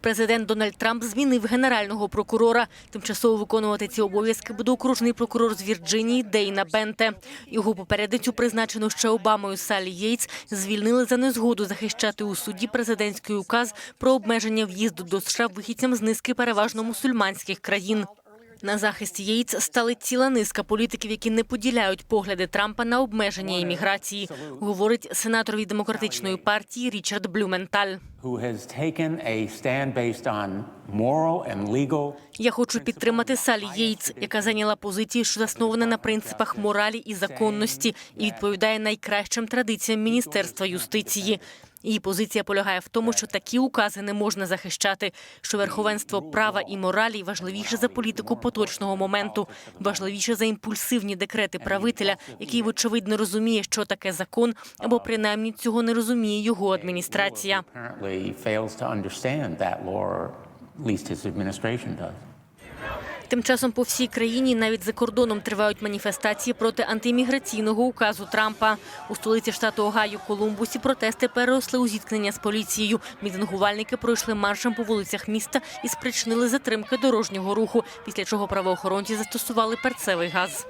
Президент Дональд Трамп змінив генерального прокурора. Тимчасово виконувати ці обов'язки буде окружний прокурор з Вірджинії Дейна Бенте. Його попередницю призначено ще Обамою Салі Єйц, звільнили за незгоду захищати у суді президентський указ про обмеження в'їзду до США вихідцям з низки переважно мусульманських країн. На захист Єйтс стали ціла низка політиків, які не поділяють погляди Трампа на обмеження імміграції, говорить сенатор від демократичної партії Річард Блюменталь. Я хочу підтримати Салі Єйтс, яка зайняла позицію, що заснована на принципах моралі і законності, і відповідає найкращим традиціям Міністерства юстиції. Її позиція полягає в тому, що такі укази не можна захищати, що верховенство права і моралі важливіше за політику поточного моменту, важливіше за імпульсивні декрети правителя, який вочевидь не розуміє, що таке закон, або принаймні цього не розуміє його адміністрація. Тим часом по всій країні, навіть за кордоном, тривають маніфестації проти антиімміграційного указу Трампа. У столиці штату Огайо Колумбусі протести переросли у зіткнення з поліцією. Мітингувальники пройшли маршем по вулицях міста і спричинили затримки дорожнього руху, після чого правоохоронці застосували перцевий газ.